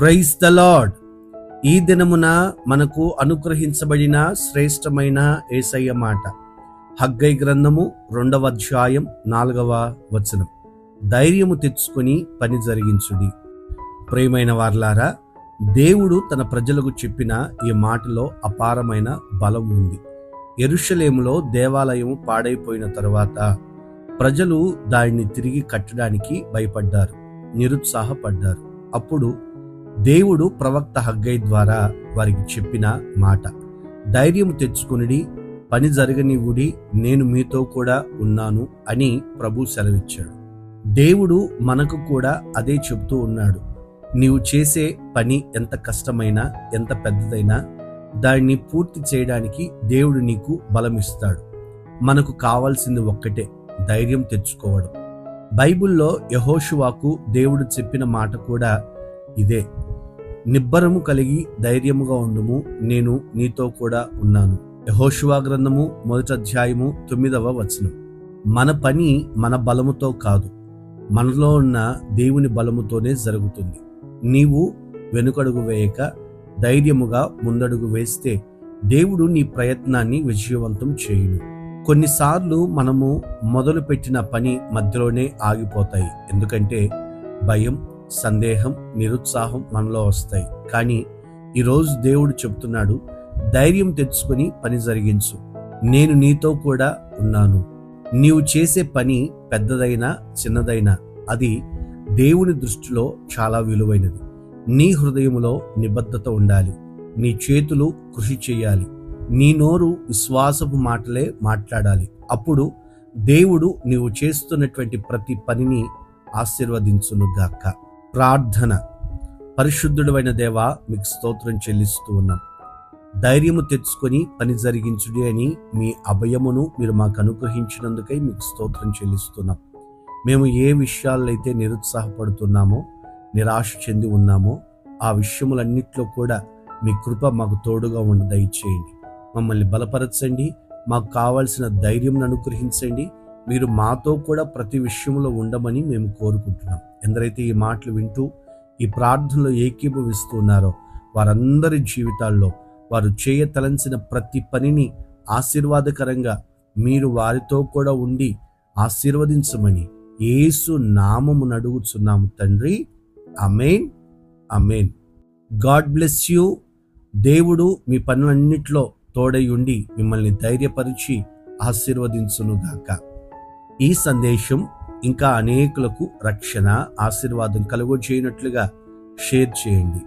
Praise the lord ఈ దినమున మనకు అనుగ్రహించబడిన శ్రేష్టమైన ఏసయ్య మాట. హగ్గై గ్రంథము రెండవ అధ్యాయం నాలుగవ వచనం. ధైర్యము తెచ్చుకొని పని జరిగించుడి. ప్రేమైన వార్లారా దేవుడు తన ప్రజలకు చెప్పిన ఈ మాటలో అపారమైన బలం ఉంది. ఎరుషలేములో దేవాలయం పాడైపోయిన తరువాత ప్రజలు దానిని తిరిగి కట్టడానికి భయపడ్డారు నిరుత్సాహపడ్డారు. అప్పుడు దేవుడు ప్రవక్త హగ్గై ద్వారా వారికి చెప్పిన మాట. ధైర్యం తెచ్చుకునిడి పని జరగనివ్వుడి నేను మీతో కూడా ఉన్నాను అని ప్రభు సెలవిచ్చాడు. దేవుడు మనకు కూడా అదే చెప్తూ ఉన్నాడు. నీవు చేసే పని ఎంత కష్టమైనా ఎంత పెద్దదైనా దాన్ని పూర్తి చేయడానికి దేవుడు నీకు బలమిస్తాడు. మనకు కావాల్సింది ఒక్కటే ధైర్యం తెచ్చుకోవడం. బైబిల్లో యహోషువాకు దేవుడు చెప్పిన మాట కూడా ఇదే. నిబ్బరము కలిగి ధైర్యముగా ఉండుము. నేను నీతో కూడా ఉన్నాను. యహోషువా గ్రంథము మొదటి అధ్యాయము తొమ్మిదవ వచనం. మన పని మన బలముతో కాదు. మనలో ఉన్న దేవుని బలముతోనే జరుగుతుంది. నీవు వెనుకడుగు వేయక ధైర్యముగా ముందడుగు వేస్తే దేవుడు నీ ప్రయత్నాన్ని విజయవంతం చేయును. కొన్నిసార్లు మనము మొదలుపెట్టిన పని మధ్యలోనే ఆగిపోతాయి. ఎందుకంటే భయం సందేహం నిరుత్సాహం మనలో వస్తాయి. కానీ ఈరోజు దేవుడు చెప్తున్నాడు ధైర్యం తెచ్చుకొని పని జరిగించు. నేను నీతో కూడా ఉన్నాను. నీవు చేసే పని పెద్దదైనా చిన్నదైనా అది దేవుని దృష్టిలో చాలా విలువైనది. నీ హృదయంలో నిబద్ధత ఉండాలి. నీ చేతులు కృషి చేయాలి. నీ నోరు విశ్వాసపు మాటలే మాట్లాడాలి. అప్పుడు దేవుడు నీవు చేస్తున్నటువంటి ప్రతి పనిని ఆశీర్వదించునుగాక. ప్రార్థన. పరిశుద్ధుడైన దేవ మీకు స్తోత్రం చెల్లిస్తూ ఉన్నాం. ధైర్యము తెచ్చుకొని పని జరిగించుడి అని మీ అభయమును మీరు మాకు అనుగ్రహించినందుకై మీకు స్తోత్రం చెల్లిస్తున్నాం. మేము ఏ విషయాలైతే నిరుత్సాహపడుతున్నామో నిరాశ చెంది ఉన్నామో ఆ విషయములన్నిట్లో కూడా మీ కృప మాకు తోడుగా ఉండ దయచేయండి మమ్మల్ని బలపరచండి మాకు కావాల్సిన ధైర్యం అనుగ్రహించండి మీరు మాతో కూడా ప్రతి విషయంలో ఉండమని మేము కోరుకుంటున్నాం. ఎందరైతే ఈ మాటలు వింటూ ఈ ప్రార్థనలో ఏకీభవిస్తున్నారో వారందరి జీవితాల్లో వారు చేయతలంచిన ప్రతి పనిని ఆశీర్వాదకరంగా మీరు వారితో కూడా ఉండి ఆశీర్వదించమని యేసు నామము నడుగుచున్నాము తండ్రి. Amen amen God bless you. దేవుడు మీ పనులన్నిట్లో తోడై ఉండి మిమ్మల్ని ధైర్యపరిచి ఆశీర్వదించునుగాక. ఈ సందేశం ఇంకా అనేకులకు రక్షణ ఆశీర్వాదం కలుగజేయనట్లుగా షేర్ చేయండి.